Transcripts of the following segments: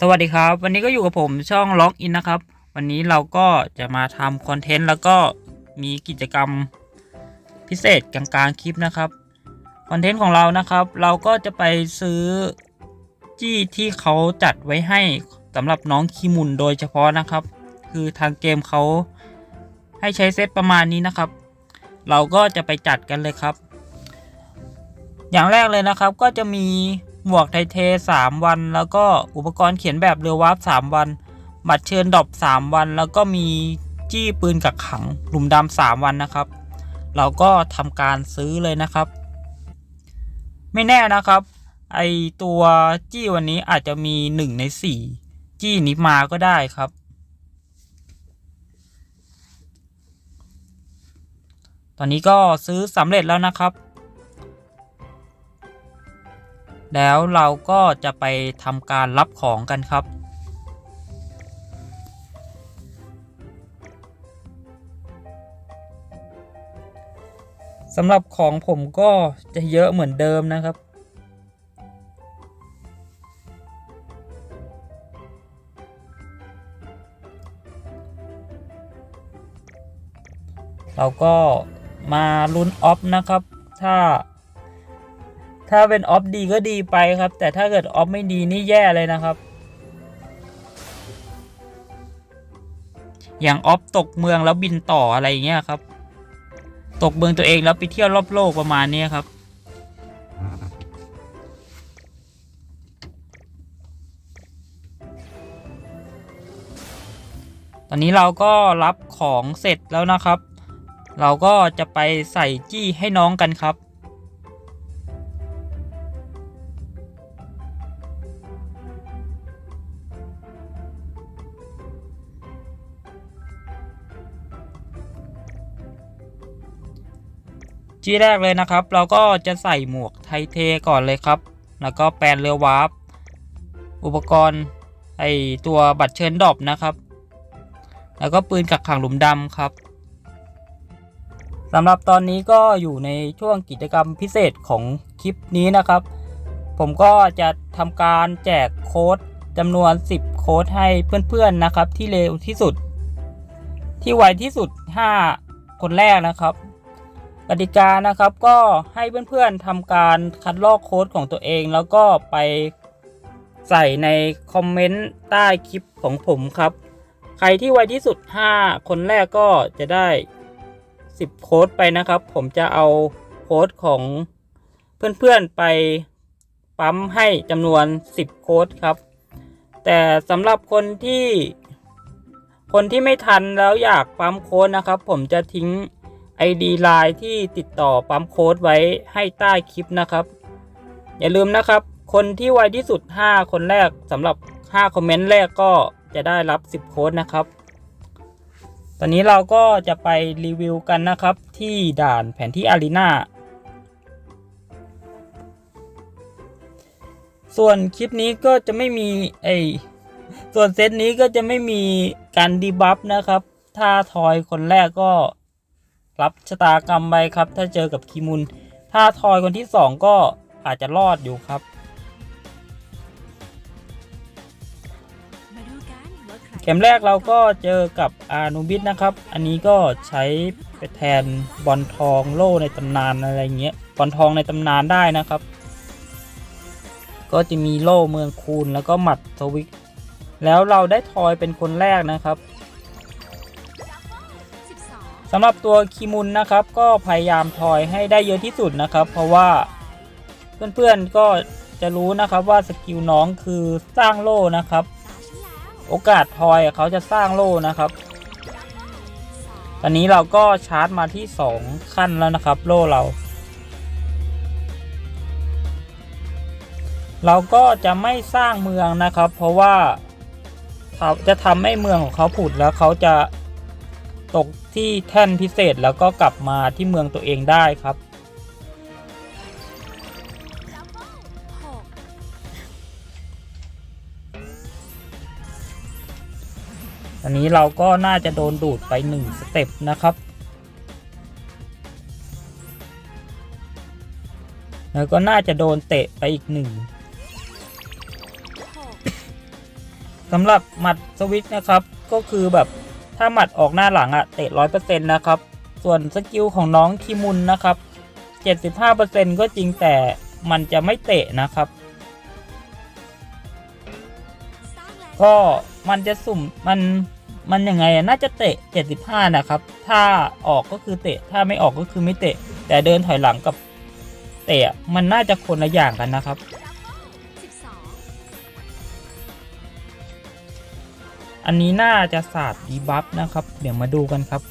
สวัสดีครับ วันนี้ก็อยู่กับผมช่องล็อกอินนะครับ วันนี้เราก็จะมาทำคอนเทนต์แล้วก็มีกิจกรรมพิเศษกลางๆคลิปนะครับคอนเทนต์ของเรานะครับ เราก็จะไปซื้อจี้ที่เขาจัดไว้ให้สำหรับน้องคีมุนโดยเฉพาะนะครับ คือทางเกมเขาให้ใช้เซตประมาณนี้นะครับ เราก็จะไปจัดกันเลยครับ อย่างแรกเลยนะครับก็จะมี หมวกไทเทสามวัน แล้วก็อุปกรณ์เขียนแบบเรือวาร์ปสามวัน บัตรเชิญดอปสามวัน แล้วก็มีจี้ปืนกักขังหลุมดำสามวันนะครับ เราก็ทำการซื้อเลยนะครับ ไม่แน่นะครับ ไอตัวจี้วันนี้อาจจะมีหนึ่งในสี่จี้นี้มาก็ได้ครับ ตอนนี้ก็ซื้อสำเร็จแล้วนะครับ แล้วเราก็จะไปทำการรับของกันครับ สำหรับของผมก็จะเยอะเหมือนเดิมนะครับเราก็มาลุ้นออฟนะครับ ถ้า ถ้าเป็นออฟดีก็ดีไปครับ แต่ถ้าเกิดออฟไม่ดีนี่แย่เลยนะครับ อย่างออฟตกเมืองแล้วบินต่ออะไรอย่างเงี้ยครับ ตกเมืองตัวเองแล้วไปเที่ยวรอบโลกประมาณนี้ครับตอนนี้เราก็รับของเสร็จแล้วนะครับ เราก็จะไปใส่จี้ให้น้องกันครับ จี้แรกเลยนะครับ เราก็จะใส่หมวกไทเทก่อนเลยครับ แล้วก็แปลนเรือวาร์ปอุปกรณ์ไอตัวบัตรเชิญดอปนะครับ แล้วก็ปืนกักขังหลุมดำครับสำหรับตอนนี้ก็อยู่ในช่วงกิจกรรมพิเศษของคลิปนี้นะครับ ผมก็จะทำการแจกโค้ดจำนวน 10 โค้ดให้เพื่อนๆนะครับ ที่เร็วที่สุด ที่ไวที่สุด 5 คนแรกนะครับ กติกานะครับก็ให้เพื่อนๆทำการคัดลอกโค้ดของตัวเอง แล้วก็ไปใส่ในคอมเมนต์ใต้คลิปของผมครับ ใครที่ไวที่สุด 5 คนแรกก็จะได้ 10 โค้ดไปนะครับ ผมจะเอาโค้ดของเพื่อนๆไปปั๊มให้จำนวน 10 โค้ดครับ แต่สำหรับคนที่ คนที่ไม่ทันแล้วอยากปั๊มโค้ดนะครับ ผมจะทิ้ง ID ไลน์ที่ติดต่อปั๊มโค้ดไว้ให้ใต้คลิปนะครับ อย่าลืมนะครับ คนที่ไวที่สุด 5 คนแรกสำหรับ 5 คอมเมนต์แรกก็จะได้รับ 10 โค้ดนะครับ ตอนนี้เราก็จะไปรีวิวกันนะครับ ที่ด่านแผนที่อารีนาส่วนคลิปนี้ก็จะไม่มีไอส่วนเซตนี้ก็จะไม่มีการดีบัฟนะครับ ถ้าทอยคนแรกก็ รับชะตากรรมไปครับ ถ้าเจอกับคีมุน ถ้าทอยคนที่สองก็อาจจะรอดอยู่ครับมาดูกันว่าใครเข็มแรกเราก็เจอกับอานูบิสนะครับ อันนี้ก็ใช้ไปแทนบอลทองโล่ในตำนานอะไรเงี้ยบอลทองในตำนานได้นะครับ ก็จะมีโล่เมืองคูนแล้วก็หมัดสวิก แล้วเราได้ทอยเป็นคนแรกนะครับ สำหรับตัวคิมุนนะครับ ก็พยายามทอยให้ได้เยอะที่สุดนะครับ เพราะว่าเพื่อนๆก็จะรู้นะครับว่าสกิลน้องคือสร้างโล่นะครับ โอกาสทอยเขาจะสร้างโล่นะครับ ตอนนี้เราก็ชาร์จมาที่ 2 ขั้นแล้วนะครับ โล่เรา เราก็จะไม่สร้างเมืองนะครับ เพราะว่าเขาจะทำให้เมืองของเขาผุดแล้วเขาจะตก ที่แท่นพิเศษแล้วก็กลับมาที่เมืองตัวเองได้ครับหกตอนนี้เราก็น่าจะโดนดูดไปหนึ่งสเต็ปนะครับ แล้วก็น่าจะโดนเตะไปอีกหนึ่งสำหรับหมัดสวิตนะครับก็คือแบบ ถ้าหมัดออกหน้าหลังอะเตะร้อยเปอร์เซ็นต์นะครับ ส่วนสกิลของน้องคิมุนนะครับเจ็ดสิบห้าเปอร์เซ็นต์ก็จริงแต่มันจะไม่เตะนะครับ ก็มันจะสุ่มมันมันยังไงน่าจะเตะ 75 นะครับ ถ้าออกก็คือเตะ ถ้าไม่ออกก็คือไม่เตะ แต่เดินถอยหลังกับเตะ มันน่าจะคนละอย่างกันนะครับ อันนี้น่าจะศาสตร์ดีบัฟนะครับ เดี๋ยวมาดูกันครับ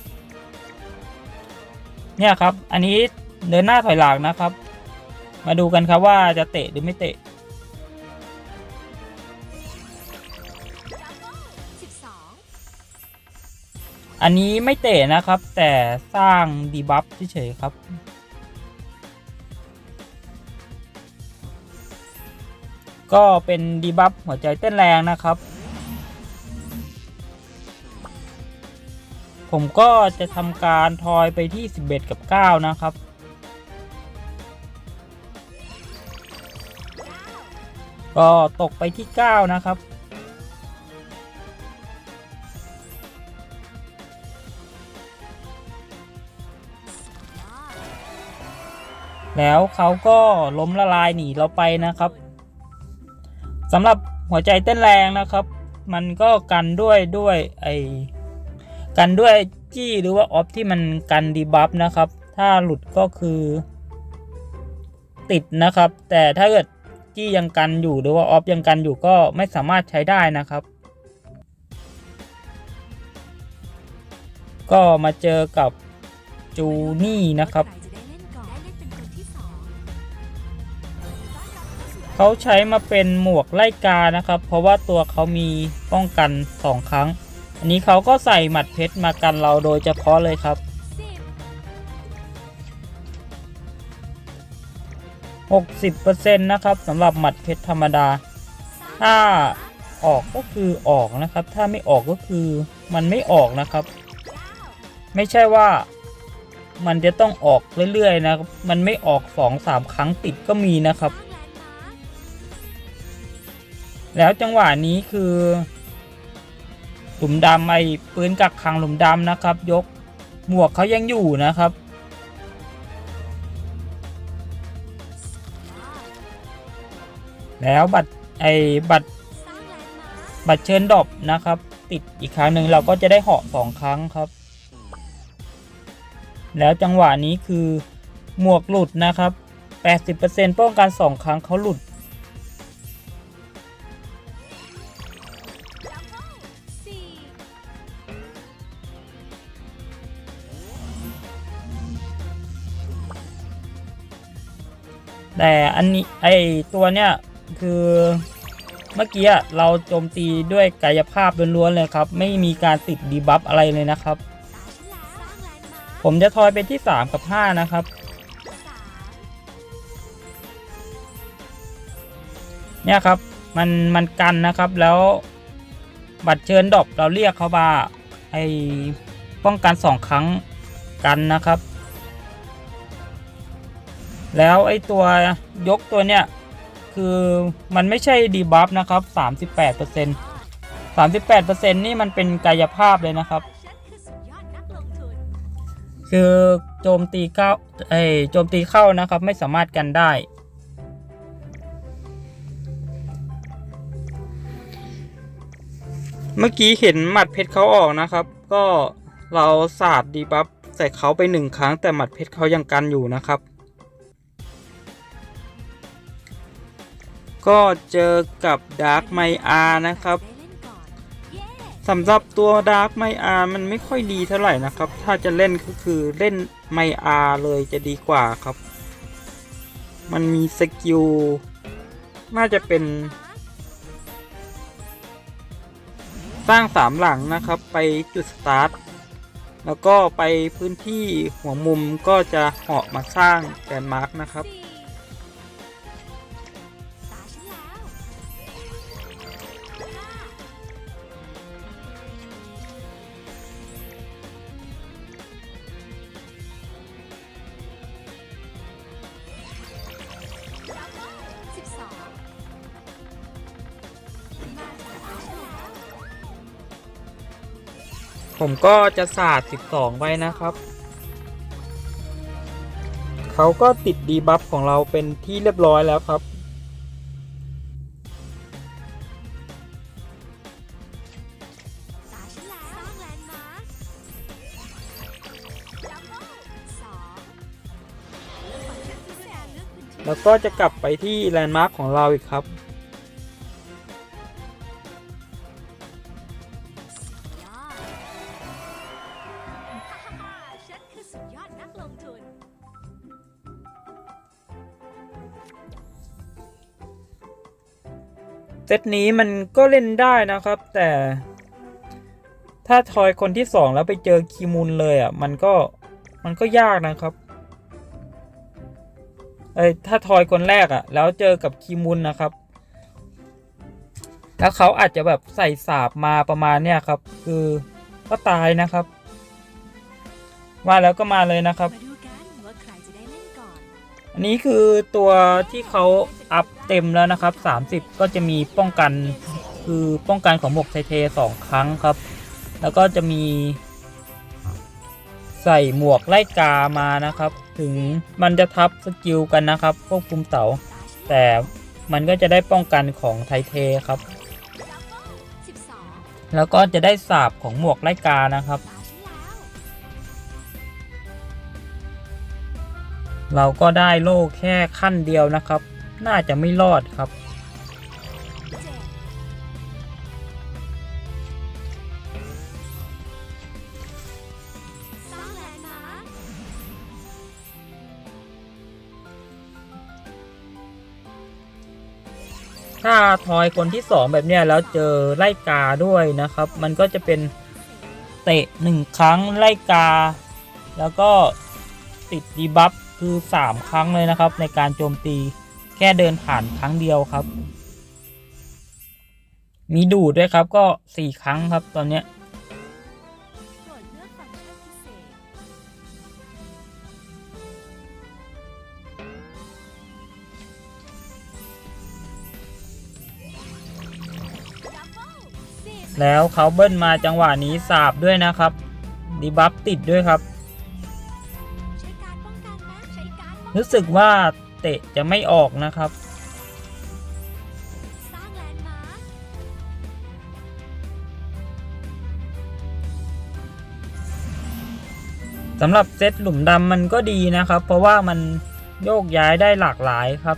เนี่ยครับ อันนี้เดินหน้าถอยหลังนะครับ มาดูกันครับว่าจะเตะหรือไม่เตะ อันนี้ไม่เตะนะครับ แต่สร้างดีบัฟเฉยๆครับก็เป็นดีบัฟหัวใจเต้นแรงนะครับ ผมก็จะทำการทอยไปที่ 11 กับ 9 นะครับ ก็ตกไปที่ 9 นะครับแล้วเขาก็ล้มละลายหนีเราไปนะครับสำหรับหัวใจเต้นแรงนะครับ มันก็กันด้วยด้วยไอ กันด้วยจี้หรือว่าออฟที่มันกันดีบัฟนะครับ ถ้าหลุดก็คือ ติดนะครับ แต่ถ้าเกิดจี้ยังกันอยู่หรือว่าออฟยังกันอยู่ก็ไม่สามารถใช้ได้นะครับ ก็มาเจอกับจูนี่นะครับเล่นก่อนได้เล่นเป็นคนที่สองเขาใช้มาเป็นหมวกไล่กานะครับ เพราะว่าตัวเขามีป้องกัน 2 ครั้ง อันนี้เขาก็ใส่หมัดเพชรมากันเราโดยเฉพาะเลยครับ60%นะครับสำหรับหมัดเพชรธรรมดา ถ้าออกก็คือออกนะครับ ถ้าไม่ออกก็คือมันไม่ออกนะครับ ไม่ใช่ว่ามันจะต้องออกเรื่อยๆ นะครับมันไม่ออก 2-3 ครั้งติดก็มีนะครับ แล้วจังหวะนี้คือ หลุมดำไอ้ปืนกักขังหลุมดำนะครับ ยกหมวกเขายังอยู่นะครับ แล้วบัตรไอ้บัตรบัตรเชิญดอปนะครับ ติดอีกครั้งหนึ่งเราก็จะได้เหาะสองครั้งครับ แล้วจังหวะนี้คือหมวกหลุดนะครับ 80%ป้องกันสองครั้งเขาหลุด แต่อันนี้ไอตัวเนี้ยคือเมื่อกี้เราโจมตีด้วยกายภาพล้วนๆเลยครับ ไม่มีการติดดีบัฟอะไรเลยนะครับ ผมจะทอยไปที่ 3 กับ 5 นะครับ เนี่ยครับมันมันกันนะครับแล้วบัตรเชิญดอปเราเรียกเขามาไอป้องกันสองครั้งกันนะครับ แล้วไอตัวยกตัวเนี้ยคือมันไม่ใช่ดีบัฟนะครับ 38% 38%นี่มันเป็นกายภาพเลยนะครับฉันคือสุดยอดนักลงทุนคือโจมตีเข้าเอ้โจมตีเข้านะครับ ไม่สามารถกันได้ เมื่อกี้เห็นหมัดเพชรเขาออกนะครับ ก็เราสาดดีบัฟใส่เขาไปหนึ่งครั้งแต่หมัดเพชรเขายังกันอยู่นะครับ ก็เจอกับดาร์กไมอานะครับสำหรับตัวดาร์กไมอามันไม่ค่อยดีเท่าไหร่นะครับ ถ้าจะเล่นก็คือเล่นไมอาเลยจะดีกว่าครับ มันมีสกิลน่าจะเป็น สร้างสามหลังนะครับ ไปจุดสตาร์ทแล้วก็ไปพื้นที่หัวมุมก็จะเหาะมาสร้างแลนมาร์กนะครับ ผมก็จะสาด 12 ไว้นะครับ เขาก็ติดดีบัฟของเราเป็นที่เรียบร้อยแล้วครับตาฉันแล้วสร้างแลนด์มาร์คดับเบิลสองเลือกฝั่งฉันพิเศษเลือกพื้นที่แล้วก็จะกลับไปที่แลนด์มาร์คของเราอีกครับ ตนี้มันก็เล่นได้นะครับ แต่ถ้าทอยคนที่สองแล้วไปเจอคิมุนเลยอะมันก็มันก็ยากนะครับเอ้ถ้าทอยคนแรกอะ แล้วเจอกับคิมุนนะครับ แล้วเขาอาจจะแบบใส่สาบมาประมาณเนี้ยครับ คือก็ตายนะครับ มาแล้วก็มาเลยนะครับ อันนี้คือตัวที่เขาอัพเต็มแล้วนะครับ 30 ก็จะมีป้องกันคือป้องกันของหมวกไทเทสองครั้งครับ แล้วก็จะมีใส่หมวกไล่กามานะครับ ถึงมันจะทับสกิลกันนะครับควบคุมเสาตาแต่มันก็จะได้ป้องกันของไทเทครับ แล้วก็จะได้สาบของหมวกไล่กานะครับ เราก็ได้โล่แค่ขั้นเดียวนะครับ น่าจะไม่รอดครับ ถ้าทอยคนที่สองแบบเนี้ยแล้วเจอไล่กาด้วยนะครับ มันก็จะเป็นเตะหนึ่งครั้งไล่กา แล้วก็ติดดีบัฟ คือ 3 ครั้งเลยนะครับ ในการโจมตีแค่เดินผ่านครั้งเดียวครับ มีดูดด้วยครับก็ 4 ครั้งครับตอนเนี้ยแล้วเขาเบิ้ลมาจังหวะนี้สาบด้วยนะครับดีบัฟติดด้วยครับ รู้สึกว่าเตะจะไม่ออกนะครับ สำหรับเซตหลุมดำมันก็ดีนะครับ เพราะว่ามันโยกย้ายได้หลากหลายครับ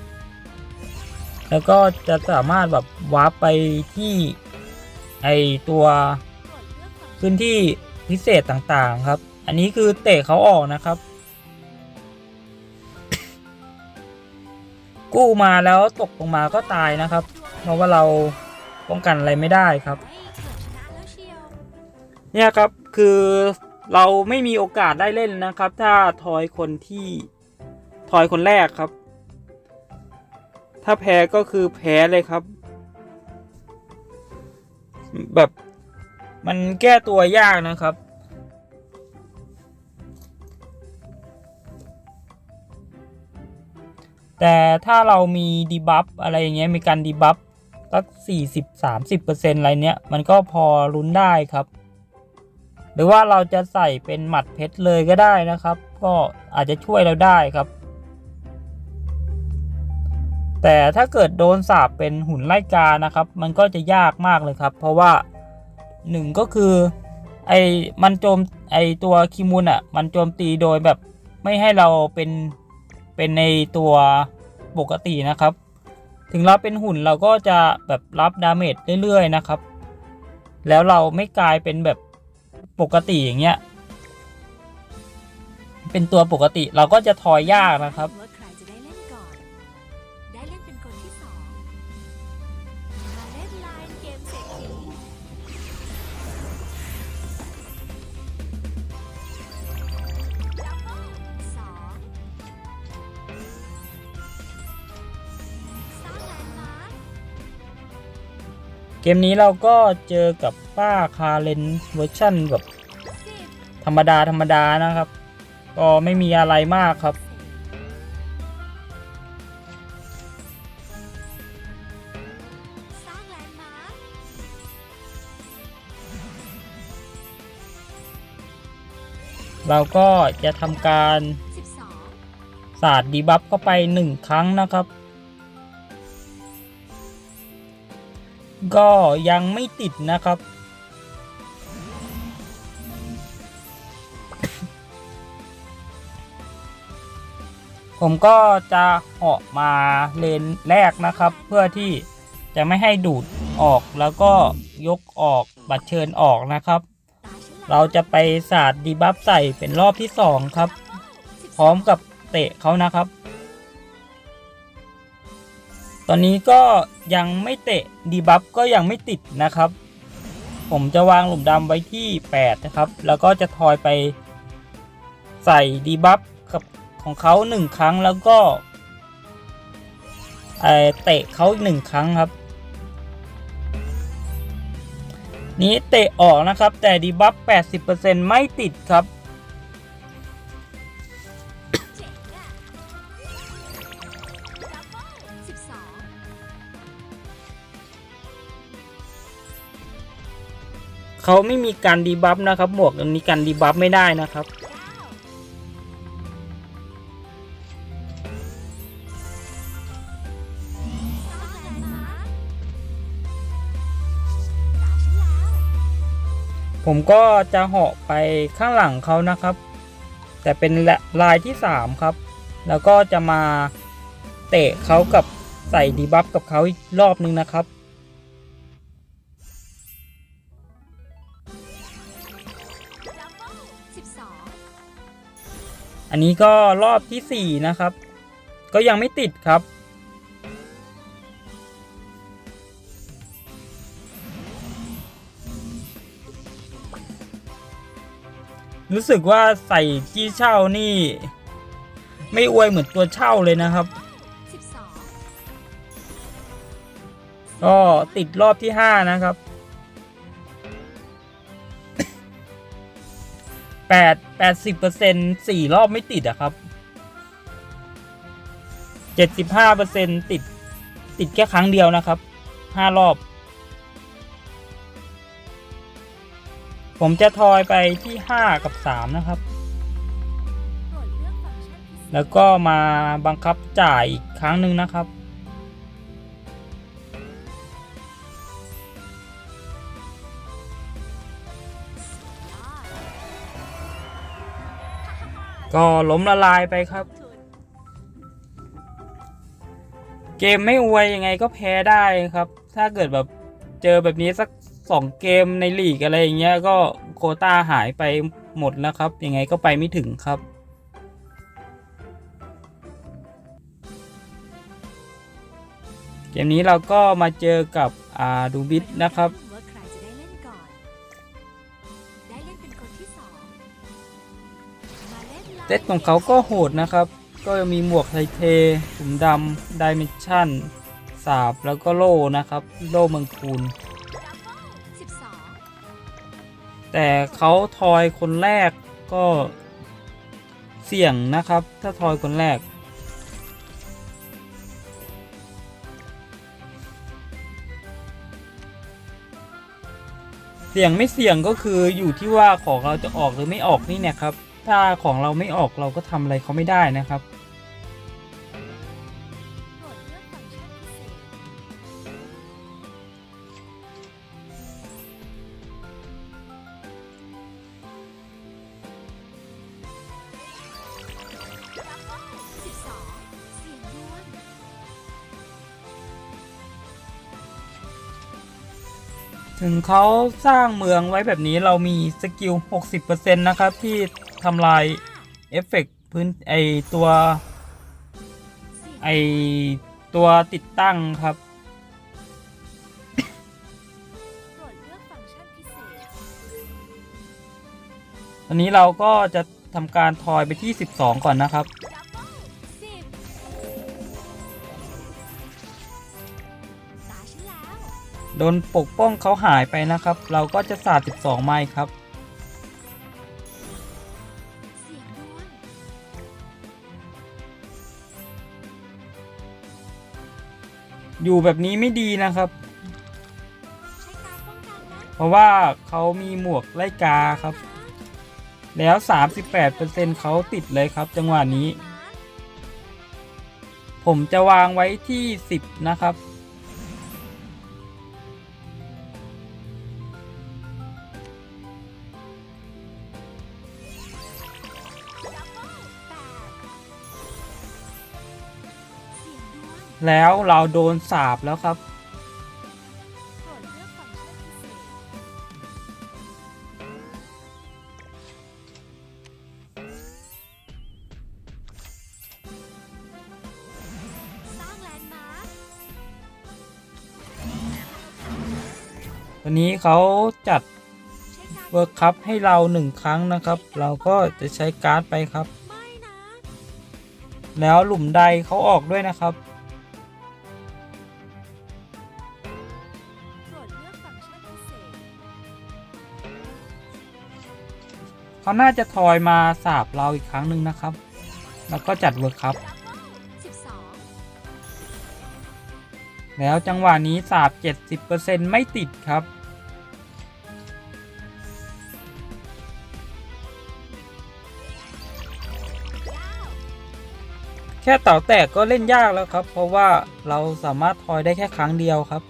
แล้วก็จะสามารถแบบวาร์ปไปที่ไอตัวพื้นที่พิเศษต่างๆครับ อันนี้คือเตะเขาออกนะครับ กู้มาแล้วตกลงมาก็ตายนะครับ เพราะว่าเราป้องกันอะไรไม่ได้ครับ เนี่ยครับคือเราไม่มีโอกาสได้เล่นนะครับ ถ้าทอยคนที่ทอยคนแรกครับ ถ้าแพ้ก็คือแพ้เลยครับ แบบมันแก้ตัวยากนะครับ แต่ถ้าเรามีดีบัฟอะไรอย่างเงี้ยมีการดีบัฟสักสี่สิบสามสิบเปอร์เซ็นอะไรเนี้ยมันก็พอลุ้นได้ครับ หรือว่าเราจะใส่เป็นหมัดเพชรเลยก็ได้นะครับ ก็อาจจะช่วยเราได้ครับ แต่ถ้าเกิดโดนสาบเป็นหุ่นไล่กานะครับ มันก็จะยากมากเลยครับ เพราะว่าหนึ่งก็คือไอ้มันโจมไอตัวคิมุนอะ มันโจมตีโดยแบบไม่ให้เราเป็น เป็นในตัวปกตินะครับ ถึงเราเป็นหุ่นเราก็จะแบบรับดาเมจเรื่อยๆนะครับ แล้วเราไม่กลายเป็นแบบปกติอย่างเงี้ย เป็นตัวปกติเราก็จะทอยยากนะครับ กมนี้เราก็เจอกับป้าคาเลนเวอร์ชั่นแบบธรรมดาธรรมดานะครับ ก็ไม่มีอะไรมากครับ เราก็จะทำการสิบสองสาดดีบัฟเข้าไปหนึ่งครั้งนะครับ ก็ยังไม่ติดนะครับ ผมก็จะเหาะมาเลนแรกนะครับ เพื่อที่จะไม่ให้ดูดออกแล้วก็ยกออกบัตรเชิญออกนะครับ เราจะไปสาดดีบัฟใส่เป็นรอบที่สองครับ พร้อมกับเตะเขานะครับ ตอนนี้ก็ยังไม่เตะดีบัฟก็ยังไม่ติดนะครับ ผมจะวางหลุมดำไว้ที่ 8 นะครับ แล้วก็จะทอยไปใส่ดีบัฟกับของเขาหนึ่งครั้งแล้วก็เอ่อเตะเขาอีกหนึ่งครั้งครับ นี้เตะออกนะครับ แต่ดีบัฟ 80%ไม่ติดครับ เขาไม่มีการดีบัฟนะครับ หมวกอันนี้การดีบัฟไม่ได้นะครับ ผมก็จะเหาะไปข้างหลังเขานะครับ แต่เป็นลายที่ 3 ครับ แล้วก็จะมาเตะเขากับใส่ดีบัฟกับเขาอีกรอบนึงนะครับ อันนี้ก็รอบทีสี่ 4 นะครับ ก็ยังไม่ติดครับ รู้สึกว่าใส่จี้เช่านี่ ไม่อวยเหมือนตัวเช่าเลยนะครับสิบสองก็ติดรอบที่ห้านะครับ แปดแปดสิบเปอร์เซ็นสี่รอบไม่ติดอะครับเจ็ดสิบห้าเปอร์เซ็นติด ติดแค่ครั้งเดียวนะครับห้ารอบ ผมจะทอยไปที่ห้ากับสามนะครับ แล้วก็มาบังคับจ่ายอีกครั้งหนึ่งนะครับ ก็ล้มละลายไปครับ เกมไม่อวยยังไงก็แพ้ได้ครับ ถ้าเกิดแบบเจอแบบนี้สักสองเกมในลีกอะไรอย่างเงี้ยก็โคต้าหายไปหมดแล้วครับ ยังไงก็ไปไม่ถึงครับ เกมนี้เราก็มาเจอกับอาดูบิทนะครับ เซตของเขาก็โหดนะครับ ก็จะมีหมวกไทเทถุงดำดิเมนชั่นสาบแล้วก็โล่นะครับ โล่เมืองคูนแต่เขาทอยคนแรกก็เสี่ยงนะครับ ถ้าทอยคนแรก เสี่ยงไม่เสี่ยงก็คืออยู่ที่ว่าของเราจะออกหรือไม่ออกนี่เนี่ยครับ ถ้าของเราไม่ออกเราก็ทำอะไรเขาไม่ได้นะครับ โปรดเลือกฟังก์ชันพิเศษดับเบิ้ลสิบสองเสียงดวงถึงเขาสร้างเมืองไว้แบบนี้เรามีสกิล 60%นะครับ ที่ ทำลายเอฟเฟกต์พื้นไอตัวไอตัวติดตั้งครับอันพิเศษตอนนี้เราก็จะทำการทอยไปที่ 12 ก่อนนะครับ โดนปกป้องเขาหายไปนะครับ เราก็จะสาด 12 ไม้ครับ อยู่แบบนี้ไม่ดีนะครับ เพราะว่าเขามีหมวกไล่กาครับ แล้ว 38%เขาติดเลยครับ จังหวะนี้ ผมจะวางไว้ที่ 10 นะครับ แล้วเราโดนสาบแล้วครับ วันนี้เขาจัดเวิร์คคัพให้เราหนึ่งครั้งนะครับ เราก็จะใช้การ์ดไปครับนะแล้วหลุมใดเขาออกด้วยนะครับ เขาน่าจะทอยมาสาบเราอีกครั้งหนึ่งนะครับ แล้วก็จัดเวิร์คคับ แล้วจังหวะนี้สาบ 70%ไม่ติดครับ แค่เต่าแตกก็เล่นยากแล้วครับ เพราะว่าเราสามารถทอยได้แค่ครั้งเดียวครับ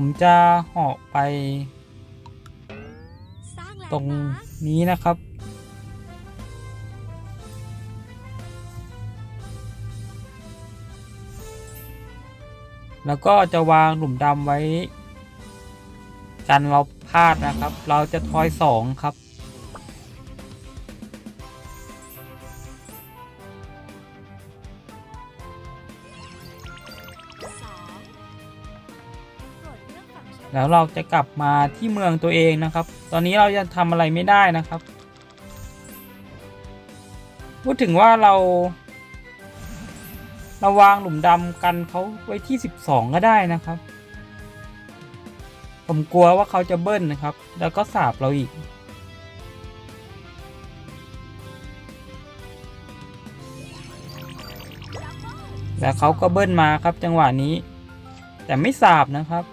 ผมจะเหาะไป ตรงนี้นะครับ แล้วก็จะวางหลุมดำไว้ กันเราพลาดนะครับ เราจะทอยสองครับ แล้วเราจะกลับมาที่เมืองตัวเองนะครับ ตอนนี้เราจะทำอะไรไม่ได้นะครับ พูดถึงว่าเราเราวางหลุมดำกันเขาไว้ที่ 12 ก็ได้นะครับ ผมกลัวว่าเขาจะเบิ้ลนะครับ แล้วก็สาบเราอีกแล้วเขาก็เบิ้ลมาครับจังหวะนี้ แต่ไม่สาบนะครับ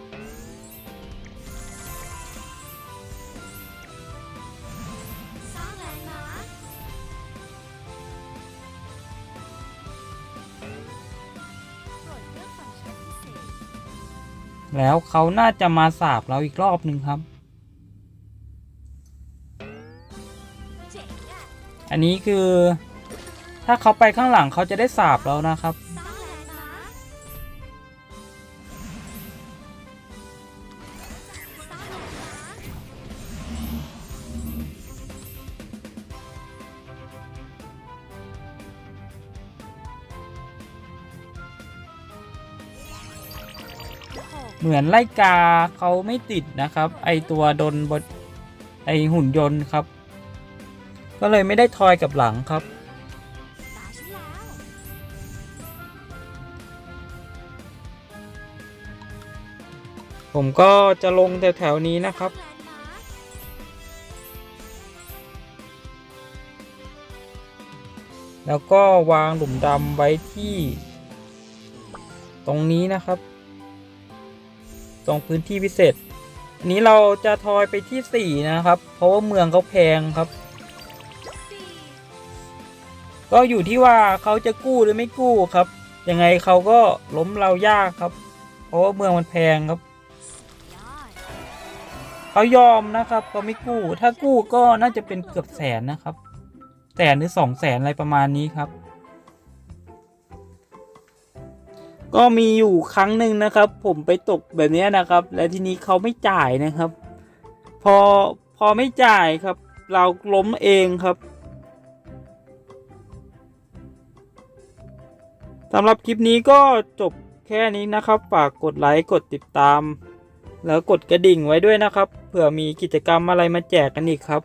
แล้วเขาน่าจะมาสาบเราอีกรอบหนึ่งครับ อันนี้คือ ถ้าเขาไปข้างหลังเขาจะได้สาบเรานะครับ เหมือนไล่กาเขาไม่ติดนะครับ ไอตัวดนบไอหุ่นยนต์ครับ ก็เลยไม่ได้ทอยกับหลังครับ ผมก็จะลงแถวๆนี้นะครับแล้วก็วางหลุมดำไว้ที่ตรงนี้นะครับ งพื้นที่พิเศษ อันนี้เราจะทอยไปที่ 4 นะครับ เพราะว่าเมืองเขาแพงครับ ก็อยู่ที่ว่าเขาจะกู้หรือไม่กู้ครับ ยังไงเขาก็ล้มเรายากครับ เพราะว่าเมืองมันแพงครับ เขายอมนะครับเขาไม่กู้ ถ้ากู้ก็น่าจะเป็นเกือบแสนนะครับ แสนหรือสองแสนอะไรประมาณนี้ครับ ก็มีอยู่ครั้งหนึ่งนะครับ ผมไปตกแบบนี้นะครับ และทีนี้เขาไม่จ่ายนะครับ พอพอไม่จ่ายครับ เราล้มเองครับสำหรับคลิปนี้ก็จบแค่นี้นะครับ ฝากกดไลค์กดติดตาม แล้วกดกระดิ่งไว้ด้วยนะครับ เผื่อมีกิจกรรมอะไรมาแจกกันอีกครับ